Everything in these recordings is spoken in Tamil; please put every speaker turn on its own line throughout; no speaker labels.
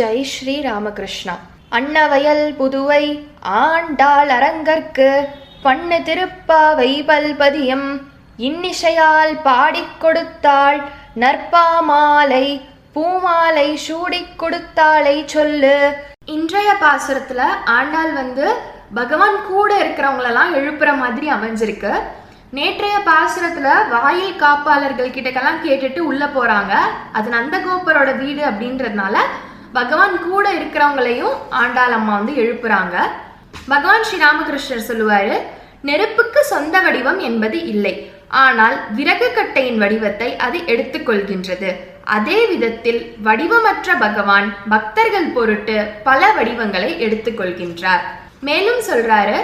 ஜெய் ஸ்ரீ ராமகிருஷ்ணா அன்னவயல் புதுவை ஆண்டாள் அரங்கற்கு பண்ணு திருப்பாவை பல்பதியம் இன்னிசையால் பாடிக் கொடுத்தாள் நற்பாமாலை பூமாலை சூடிக் கொடுத்தாளை சொல்லு. இன்றைய பாசுரத்துல ஆண்டாள் வந்து பகவான் கூட இருக்கிறவங்களெல்லாம் எழுப்புற மாதிரி அமைஞ்சிருக்கு. நேற்றைய பாசுரத்துல வாயில் காப்பாளர்கள் கிட்டக்கெல்லாம் கேட்டுட்டு உள்ள போறாங்க. அது நந்தகோபரோட வீடு அப்படின்றதுனால பகவான் கூட இருக்கிறவங்களையும் ஆண்டாள் அம்மா வந்து எழுப்புறாங்க. பகவான் ஸ்ரீ ராமகிருஷ்ணர் சொல்லுவாரு நெருப்புக்கு சொந்த வடிவம் என்பது இல்லை. ஆனால் விறகு கட்டையின் வடிவத்தை அது எடுத்துக்கொள்கின்றது. அதே விதத்தில் வடிவமற்ற பகவான் பக்தர்கள் பொருட்டு பல வடிவங்களை எடுத்துக்கொள்கின்றார். மேலும் சொல்றாரு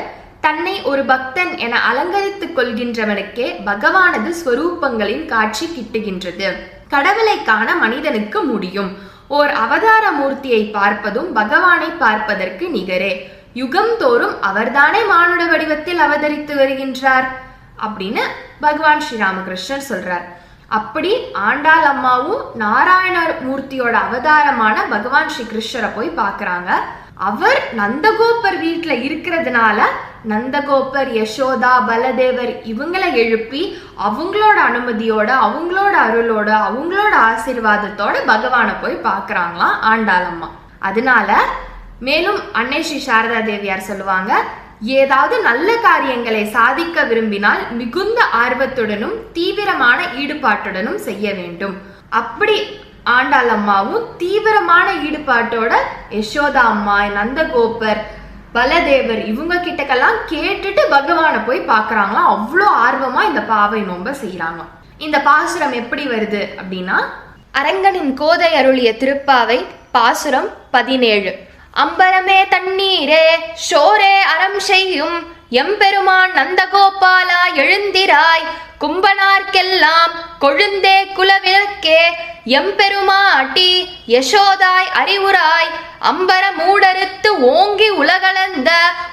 தன்னை ஒரு பக்தன் என அலங்கரித்துக் கொள்கின்றவனுக்கே பகவானது ஸ்வரூபங்களின் காட்சி கிட்டுகின்றது. கடவுளை காண மனிதனுக்கு முடியும். ஓர் அவதார மூர்த்தியை பார்ப்பதும் பகவானை பார்ப்பதற்கு நிகரே. யுகம் தோறும் அவர்தானே மானுட வடிவத்தில் அவதரித்து வருகின்றார்? அப்படின்னு பகவான் ஸ்ரீராமகிருஷ்ணர் சொல்றார். அப்படி ஆண்டாள் அம்மாவும் நாராயண மூர்த்தியோட அவதாரமான பகவான் ஸ்ரீ கிருஷ்ணரை போய் பார்க்கறாங்க. அவர் நந்தகோபர் வீட்டுல இருக்கிறதுனால நந்தகோபர் யசோதா பலதேவர் இவங்களை எழுப்பி அவங்களோட அனுமதியோட அவங்களோட அருளோட அவங்களோட ஆசீர்வாதத்தோட பகவானை போய் பார்க்குறாங்களாம் ஆண்டாளம்மா. அதனால மேலும் அன்னை ஸ்ரீ சாரதா தேவியார் சொல்லுவாங்க ஏதாவது நல்ல காரியங்களை சாதிக்க விரும்பினால் மிகுந்த ஆர்வத்துடனும் தீவிரமான ஈடுபாட்டுடனும் செய்ய வேண்டும். அப்படி ஆண்டாள் அம்மாவும் தீவிரமான ஈடுபாட்டோட யசோதா அம்மா நந்தகோபர் பலதேவர் இவங்க கிட்டக்கெல்லாம் கேட்டுட்டு பகவானை போய் பார்க்கறாங்களாம். அவ்வளோ ஆர்வமா இந்த பாவை நோம்ப செய்யறாங்க இந்த பாசுரம் எப்படி வருது அப்படின்னா அரங்கனின் கோதை அருளிய திருப்பாவை பாசுரம் பதினேழு. அம்பரமே தண்ணீரே ஷோரே அறம் செய்யும் எம்பெருமான் நந்தகோபாலா எழுந்திராய். கும்பனார்க்கெல்லாம் கொழுந்தே குலவிளக்கே. எம்பெருமாட்டி யசோதாய் அறிவுராய். அம்பர மூடறுத்து ஓங்கி உலகளந்த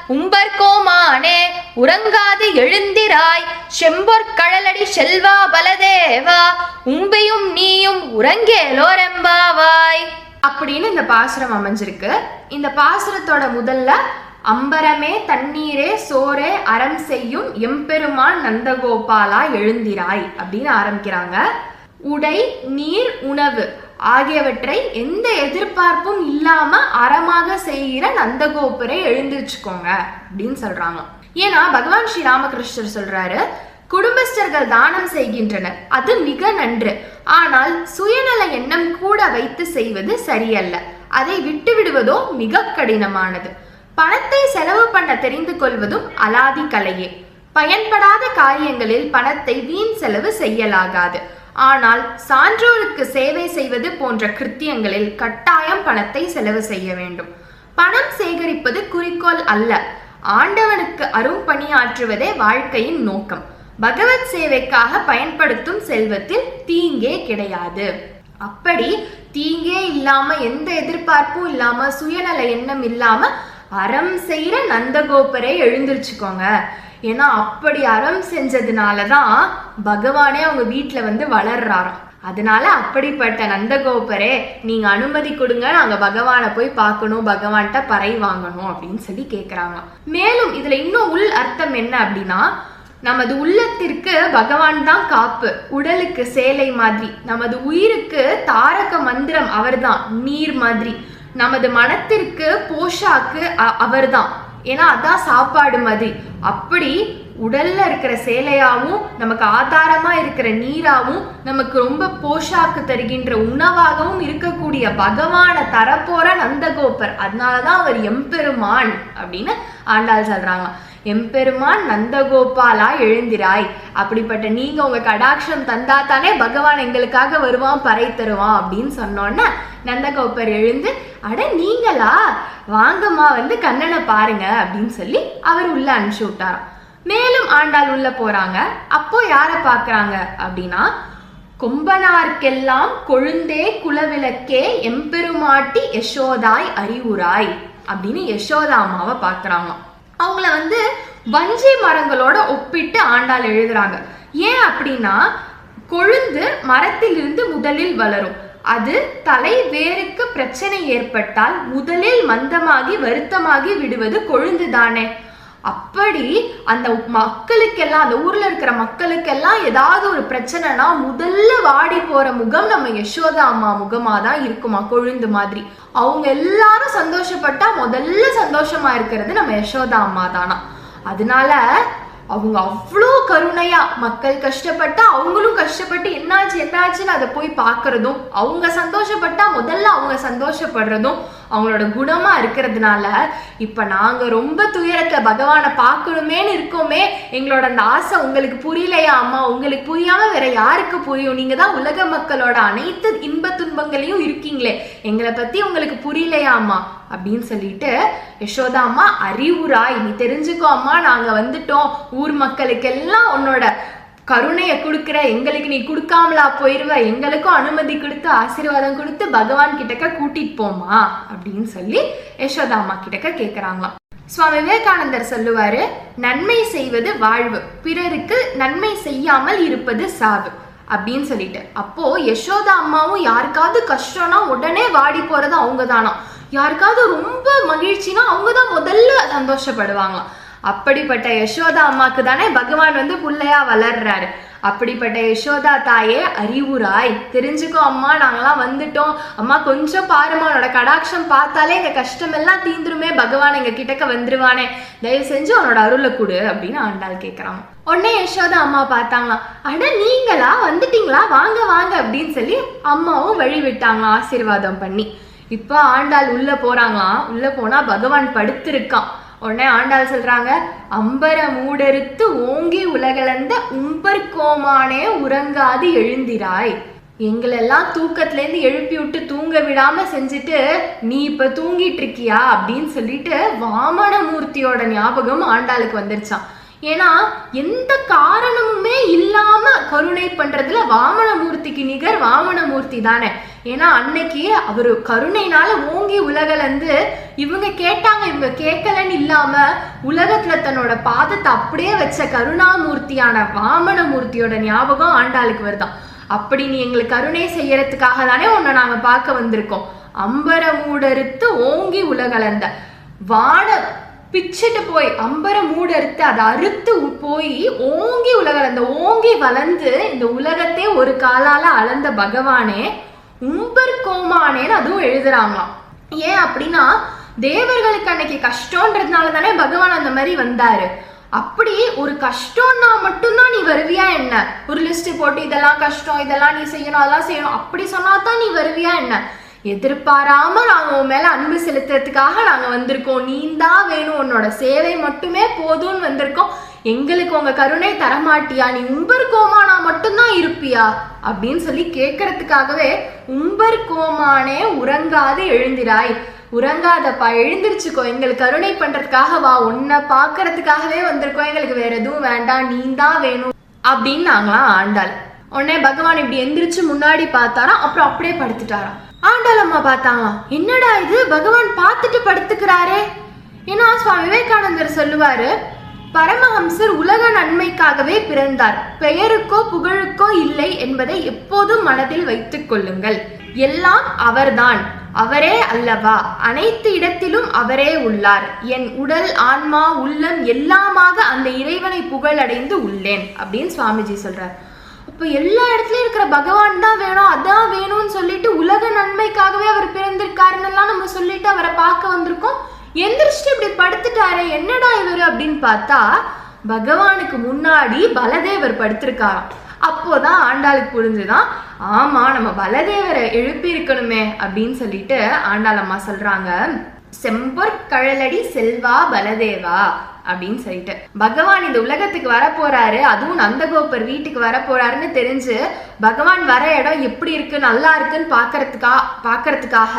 உம்பர்கோமானே. உறங்காது எழுந்திராய். செம்பொற்கழலடி செல்வா பலதேவா. உம்பியும் நீயும் உறங்கேலோரெம்பாவாய். அப்படின்னு இந்த பாசுரம் அமைஞ்சிருக்கு. இந்த பாசுரத்தோட முதல்ல அம்பரமே தண்ணீரே சோரே அறம் செய்யும் எம்பெருமான் நந்தகோபாலா எழுந்திராய் அப்படின்னு ஆரம்பிக்கிறாங்க. உடை நீர் உணவு ஆகியவற்றை எந்த எதிர்பார்ப்பும் இல்லாம அறமாக செய்கிற நந்தகோபுரை எழுந்திருச்சுக்கோங்க அப்படின்னு சொல்றாங்க. ஏன்னா பகவான் ஸ்ரீ ராமகிருஷ்ணர் சொல்றாரு குடும்பஸ்தர்கள் தானம் செய்கின்றனர் அது மிக நன்று. ஆனால் சுயநல எண்ணம் கூட வைத்து செய்வது சரியல்ல. அதை விட்டு விடுவதோ மிக கடினமானது. பணத்தை செலவு பண்ண தெரிந்து கொள்வதும் அலாதி கலையே. பயன்படாத காரியங்களில் பணத்தை வீண் செலவு செய்யலாகாது. ஆனால் சான்றோருக்கு சேவை செய்வது போன்ற கிருத்தியங்களில் கட்டாயம் பணத்தை செலவு செய்ய வேண்டும். பணம் சேகரிப்பது குறிக்கோள் அல்ல. ஆண்டவனுக்கு அரும் பணியாற்றுவதே வாழ்க்கையின் நோக்கம். பகவத் சேவைக்காக பயன்படுத்தும் செல்வத்தில் தீங்கே கிடையாது. அப்படி தீங்கே இல்லாம எந்த எதிர்பார்ப்பும் இல்லாம சுயநல எண்ணம் இல்லாம அறம் செய்யற நந்தகோபரே எழுந்திருச்சுக்கோங்க. ஏன்னா அப்படி அறம் செஞ்சதுனால தான் பகவானே அவங்க வீட்டில் வந்து வளர்றாராம். அதனால அப்படிப்பட்ட நந்தகோபரே நீங்க அனுமதி கொடுங்க நாங்க பகவானை போய் பார்க்கணும் பகவான்கிட்ட பறை வாங்கணும் அப்படின்னு சொல்லி கேக்குறாங்க மேலும் இதுல இன்னும் உள் அர்த்தம் என்ன அப்படின்னா நமது உள்ளத்திற்கு பகவான் தான் காப்பு. உடலுக்கு சேலை மாதிரி நமது உயிருக்கு தாரக மந்திரம் அவர்தான் நீர் மாதிரி. நமது மனத்திற்கு போஷாக்கு அ- அவர்தான். ஏன்னா அதான் சாப்பாடு மாதிரி அப்படி உடல்ல இருக்கிற சேலையாவும் நமக்கு ஆதாரமா இருக்கிற நீராவும் நமக்கு ரொம்ப போஷாக்கு தருகின்ற உணவாகவும் இருக்கக்கூடிய பகவானை தரப்போற நந்தகோபர். அதனாலதான் அவர் எம்பெருமான் அப்படின்னு ஆண்டாள் சொல்றாங்க. எம்பெருமான் நந்தகோபாலா எழுந்திராய். அப்படிப்பட்ட நீங்க உங்க கடாட்சம் தந்தா தானே பகவான் எங்களுக்காக வருவான் பறை தருவான் அப்படின்னு சொன்னோன்னே நந்தகோபர் எழுந்து அட நீங்களா? வாங்கம்மா வந்து கண்ணனை பாருங்க அப்படின்னு சொல்லி அவர் உள்ள அனுப்பிச்சு விட்டாராம். மேலும் ஆண்டாள் உள்ள போறாங்க. அப்போ யாரை பாக்குறாங்க அப்படின்னா கொம்பனார்க்கெல்லாம் கொழுந்தே குலவிளக்கே எம்பெருமாட்டி யசோதாய் அறிவுராய் அப்படின்னு யசோதா அம்மாவை பாக்குறாங்க அவங்கள வந்து வஞ்சி மரங்களோட ஒப்பிட்டு ஆண்டாள் எழுதுறாங்க. ஏன் அப்படின்னா கொழுந்து மரத்திலிருந்து முதலில் வளரும். அது தலை வேருக்கு பிரச்சனை ஏற்பட்டால் முதலில் மந்தமாகி வருத்தமாகி விடுவது கொழுந்து தானே அப்படி அந்த மக்களுக்கெல்லாம் அந்த ஊர்ல இருக்கிற மக்களுக்கெல்லாம் ஏதாவது ஒரு பிரச்சனைனா முதல்ல வாடி போற முகம் நம்ம யசோதா அம்மா முகமா தான் இருக்குமா கொழுந்து மாதிரி. அவங்க எல்லாரும் சந்தோஷப்பட்டா முதல்ல சந்தோஷமா இருக்கிறது நம்ம யசோதா அம்மா தானா. அதனால அவங்க அவ்வளோ கருணையா மக்கள் கஷ்டப்பட்டா அவங்களும் கஷ்டப்பட்டு என்னாச்சு என்னாச்சுன்னு அதை போய் பார்க்கறதும் அவங்க சந்தோஷப்பட்டா முதல்ல அவங்க சந்தோஷப்படுறதும் அவங்களோட குணமா இருக்கிறதுனால இப்ப நாங்க ரொம்ப துயரத்துல பகவானை பார்க்கணுமேன்னு இருக்கோமே எங்களோட அந்த ஆசை உங்களுக்கு புரியலையா அம்மா? உங்களுக்கு புரியாம வேற யாருக்கு புரியும்? நீங்க தான் உலக மக்களோட அனைத்து இன்ப துன்பங்களையும் இருக்கீங்களே எங்களை பத்தி உங்களுக்கு புரியலையா அம்மா? அப்படின்னு சொல்லிட்டு யசோதா அம்மா அறிவுராய் நீ தெரிஞ்சுக்கோ அம்மா நாங்க வந்துட்டோம். ஊர் மக்களுக்கெல்லாம் உன்னோட கருணையை கொடுக்குற எங்களுக்கு நீ கொடுக்காமலா போயிருவ. எங்களுக்கும் அனுமதி கொடுத்து ஆசீர்வாதம் கொடுத்து பகவான் கிட்டக்க கூட்டிட்டு போமா அப்படின்னு சொல்லி யசோதா அம்மா கிட்டக்க கேக்குறாங்களாம். சுவாமி விவேகானந்தர் சொல்லுவாரு நன்மை செய்வது வாழ்வு. பிறருக்கு நன்மை செய்யாமல் இருப்பது சாவு. அப்படின்னு சொல்லிட்டு. அப்போ யசோதா அம்மாவும் யாருக்காவது கஷ்டம்னா உடனே வாடி போறது அவங்க தானா யாருக்காவது ரொம்ப மகிழ்ச்சினா அவங்க தான் முதல்ல சந்தோஷப்படுவாங்களாம் அப்படிப்பட்ட யசோதா அம்மாக்கு தானே பகவான் வந்து புள்ளையா வளர்றாரு. அப்படிப்பட்ட யசோதா தாயே அறிவுராய். தெரிஞ்சுக்கோ அம்மா நாங்களாம் வந்துட்டோம். அம்மா கொஞ்சம் பாருமா உன்னோட கடாட்சம் பார்த்தாலே எங்க கஷ்டம் எல்லாம் தீந்துருமே. பகவான் எங்க கிட்டக்க வந்துருவானே. தயவு செஞ்சு உன்னோட அருளை கொடு அப்படின்னு ஆண்டாள் கேட்குறான் உடனே யசோதா அம்மா பார்த்தாங்களாம். அட நீங்களா? வந்துட்டீங்களா? வாங்க வாங்க அப்படின்னு சொல்லி அம்மாவும் வழி விட்டாங்களாம் ஆசீர்வாதம் பண்ணி. இப்போ ஆண்டாள் உள்ள போறாங்களாம். உள்ள போனா பகவான் படுத்திருக்கான். உடனே ஆண்டாள் சொல்றாங்க அம்பர மூடறுத்து ஓங்கி உலகளந்த உம்பர் கோமானே உறங்காது எழுந்திராய். எங்களெல்லாம் தூக்கத்துல இருந்து எழுப்பி விட்டு தூங்க விடாம செஞ்சுட்டு நீ இப்ப தூங்கிட்டு இருக்கியா அப்படின்னு சொல்லிட்டு வாமனமூர்த்தியோட ஞாபகம் ஆண்டாளுக்கு வந்துருச்சான் ஏன்னா எந்த காரணமுமே இல்லாம கருணை பண்றதுல வாமனமூர்த்திக்கு நிகர் வாமனமூர்த்தி தானே. ஏன்னா அன்னைக்கு அவர் கருணைனால ஓங்கி உலகலந்து இவங்க கேட்டாங்க இவங்க கேட்கலன்னு இல்லாம உலகத்துல தன்னோட பாதத்தை அப்படியே வச்ச கருணாமூர்த்தியான வாமனமூர்த்தியோட ஞாபகம் ஆண்டாளுக்கு வருதான் அப்படி நீ எங்களுக்கு கருணை செய்யறதுக்காக தானே உன்னை நாங்க பார்க்க வந்திருக்கோம். அம்பர மூடறுத்து ஓங்கி உலகலந்த வான பிச்சுட்டு போய் அம்பர மூடறுத்து அதை அறுத்து போய் ஓங்கி உலக அந்த ஓங்கி வளர்ந்து இந்த உலகத்தை ஒரு காலால அளந்த பகவானே உம்பர் கோமானேன்னு அதுவும் எழுதுறாங்களாம். ஏன் அப்படின்னா தேவர்களுக்கு அன்னைக்கு கஷ்டம்ன்றதுனால தானே பகவான் அந்த மாதிரி வந்தாரு. அப்படி ஒரு கஷ்டம்னா மட்டும்தான் நீ வருவியா என்ன? ஒரு லிஸ்ட் போட்டு இதெல்லாம் கஷ்டம் இதெல்லாம் நீ செய்யணும் அதெல்லாம் செய்யணும். அப்படி சொன்னா தான் நீ வருவியா என்ன? எதிர்பாராம நாங்க உன் மேல அன்பு செலுத்துறதுக்காக நாங்க வந்திருக்கோம். நீ தான் வேணும். உன்னோட சேவை மட்டுமே போதும்னு வந்திருக்கோம். எங்களுக்கு உங்க கருணை தரமாட்டியா? நீ உம்பர் கோமானா மட்டும்தான் இருப்பியா? அப்படின்னு சொல்லி கேட்கறதுக்காகவே உம்பர் கோமானே உறங்காது எழுந்திராய். உறங்காதப்பா எழுந்திருச்சுக்கோ. எங்களுக்கு கருணை பண்றதுக்காக வா. உன்னை பார்க்கறதுக்காகவே வந்திருக்கோம். எங்களுக்கு வேற எதுவும் வேண்டாம். நீ தான் வேணும். அப்படின்னு நாங்களாம் ஆண்டாள். உடனே பகவான் இப்படி எந்திரிச்சு முன்னாடி பார்த்தாராம். அப்புறம் அப்படியே படுத்துட்டாராம். ஆண்டாளம்மா பார்த்தாங்களாம் என்னடா இது? பகவான் பார்த்துட்டு படுத்துக்கிறாரே. ஏன்னா சுவாமி விவேகானந்தர் சொல்லுவாரு பரமஹம்சர் உலக நன்மைக்காகவே பிறந்தார். பெயருக்கோ புகழுக்கோ இல்லை என்பதை எப்போதும் மனதில் வைத்துக் கொள்ளுங்கள். எல்லாம் அவர்தான். அவரே அல்லவா? அனைத்து இடத்திலும் அவரே உள்ளார். என் உடல் ஆன்மா உள்ளம் எல்லாமாக அந்த இறைவனை புகழடைந்து உள்ளேன். அப்படின்னு சுவாமிஜி சொல்றார். இப்போ எல்லா இடத்துலயும் இருக்கிற பகவான் தான் வேணும் அதான் வேணும்னு சொல்லிட்டு உலக நன்மைக்காகவே அவர் பிறந்திருக்காருன்னெல்லாம் நம்ம சொல்லிட்டு அவரை பார்க்க வந்திருக்கோம். எந்திரிச்சிட்டு இப்படி படுத்துட்டாரே என்னடா இவரு அப்படின்னு பார்த்தா பகவானுக்கு முன்னாடி பலதேவர் படுத்திருக்காராம் அப்போதான் ஆண்டாளுக்கு புரிஞ்சுதான் ஆமா நம்ம பலதேவரை எழுப்பி இருக்கணுமே அப்படின்னு சொல்லிட்டு ஆண்டாள் அம்மா சொல்றாங்க. செம்பொற்கழலடி செல்வா பலதேவா அப்படின்னு சொல்லிட்டு. பகவான் இந்த உலகத்துக்கு வர போறாரு அதுவும் நந்தகோபர் வீட்டுக்கு வர போறாருன்னு தெரிஞ்சு பகவான் வர இடம் எப்படி இருக்கு நல்லா இருக்குன்னு பாக்குறதுக்கா பாக்குறதுக்காக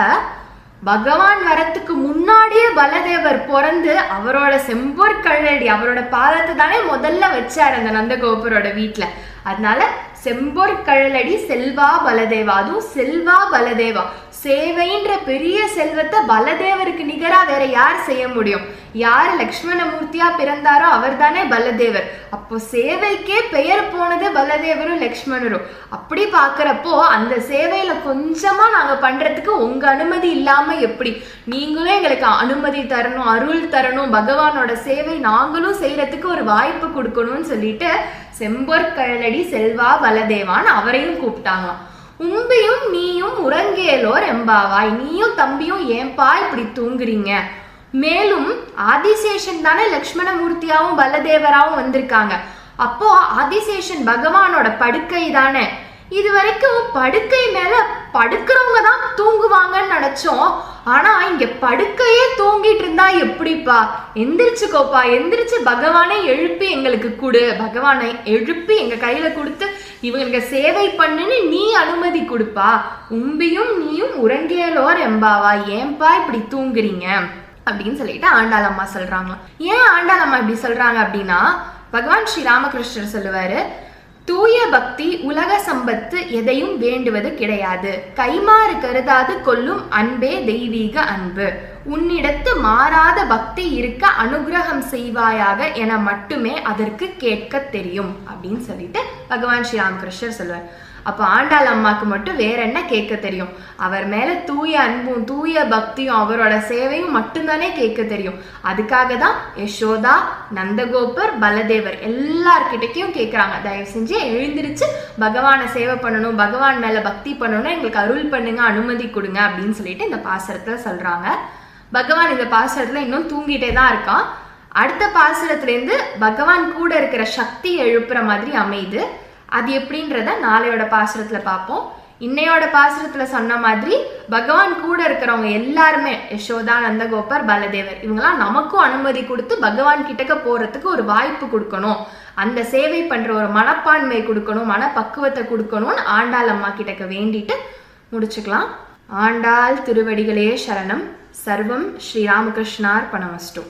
பகவான் வரத்துக்கு முன்னாடியே பலதேவர் பிறந்து அவரோட செம்பொற் கழடி அவரோட பாதத்தை தானே முதல்ல வச்சார் அந்த நந்தகோபுரோட வீட்டில் அதனால செம்பொற் கழலடி செல்வா பலதேவா அதுவும் செல்வா பலதேவா. சேவைன்ற பெரிய செல்வத்தை பலதேவருக்கு நிகரா வேற யார் செய்ய முடியும்? யார் லக்ஷ்மணமூர்த்தியா பிறந்தாரோ அவர் தானே பலதேவர். அப்போ சேவைக்கே பெயர் போனது பலதேவரும் லக்ஷ்மணரும். அப்படி பாக்குறப்போ அந்த சேவையில கொஞ்சமா நாங்க பண்றதுக்கு உங்க அனுமதி இல்லாம எப்படி? நீங்களும் எங்களுக்கு அனுமதி தரணும் அருள் தரணும் பகவானோட சேவை நாங்களும் செய்யறதுக்கு ஒரு வாய்ப்பு கொடுக்கணும்னு சொல்லிட்டு செம்பொற்கழலடி செல்வா பலதேவான் அவரையும் கூப்பிட்டாங்களாம். உம்பியும் நீயும் உறங்கேலோர் எம்பாவாய். நீயும் தம்பியும் ஏன்பா இப்படி தூங்குறீங்க? மேலும் ஆதிசேஷன் தானே லக்ஷ்மணமூர்த்தியாவும் பலதேவராவும் வந்திருக்காங்க. அப்போ ஆதிசேஷன் பகவானோட படுக்கை தானே? இது வரைக்கும் படுக்கை மேல படுக்கிறவங்க தான் தூங்குவாங்கன்னு நினைச்சோம். ஆனா இங்க படுக்கையே தூங்கிட்டு இருந்தா எப்படிப்பா? எந்திரிச்சுக்கோப்பா எந்திரிச்சு பகவானை எழுப்பி எங்களுக்கு கொடு. பகவானை எழுப்பி எங்க கையில கொடுத்து இவங்களுக்கு சேவை பண்ணுன்னு நீ அனுமதி கொடுப்பா. உம்பியும் நீயும் உறங்கியலோர் எம்பாவா ஏன்பா இப்படி தூங்குறீங்க? அப்படின்னு சொல்லிட்டு ஆண்டாள் அம்மா சொல்றாங்க ஏன் ஆண்டாள் அம்மா இப்படி சொல்றாங்க அப்படின்னா பகவான் ஸ்ரீ ராமகிருஷ்ணர் சொல்லுவாரு தூய பக்தி உலக சம்பத்து எதையும் வேண்டுவது கிடையாது. கைமாறு கருதாது கொள்ளும் அன்பே தெய்வீக அன்பு. உன்னிடத்து மாறாத பக்தி இருக்க அனுகிரகம் செய்வாயாக என மட்டுமே அதற்கு கேட்க தெரியும். அப்படின்னு சொல்லிட்டு பகவான் ஸ்ரீராமகிருஷ்ணர் சொல்லுவார் அப்போ ஆண்டாள் அம்மாவுக்கு மட்டும் வேற என்ன கேட்க தெரியும்? அவர் மேல தூய அன்பும் தூய பக்தியும் அவரோட சேவையும் மட்டும்தானே கேட்க தெரியும். அதுக்காக தான் யசோதா நந்தகோபர் பலதேவர் எல்லார்கிட்டக்கையும் கேட்குறாங்க தயவு செஞ்சு எழுந்திருச்சு பகவானை சேவை பண்ணணும் பகவான் மேல பக்தி பண்ணணும் எங்களுக்கு அருள் பண்ணுங்க அனுமதி கொடுங்க அப்படின்னு சொல்லிட்டு இந்த பாசரத்தில் சொல்றாங்க. பகவான் இந்த பாசரத்தில் இன்னும் தூங்கிட்டே தான் இருக்கான். அடுத்த பாசுரத்துலேருந்து பகவான் கூட இருக்கிற சக்தி எழுப்புற மாதிரி அமையுது. அது எப்படின்றத நாளையோட பாசுரத்துல பார்ப்போம் இன்னையோட பாசுரத்துல சொன்ன மாதிரி பகவான் கூட இருக்கிறவங்க எல்லாருமே யசோதா நந்தகோபர் பலதேவர் இவங்கெல்லாம் நமக்கும் அனுமதி கொடுத்து பகவான் கிட்டக்க போறதுக்கு ஒரு வாய்ப்பு கொடுக்கணும். அந்த சேவை பண்ற ஒரு மனப்பான்மை கொடுக்கணும் மனப்பக்குவத்தை கொடுக்கணும்னு ஆண்டாள் அம்மா கிட்டக்க வேண்டிட்டு முடிச்சுக்கலாம். ஆண்டாள் திருவடிகளே சரணம். சர்வம் ஸ்ரீராமகிருஷ்ணார் பணமஸ்டு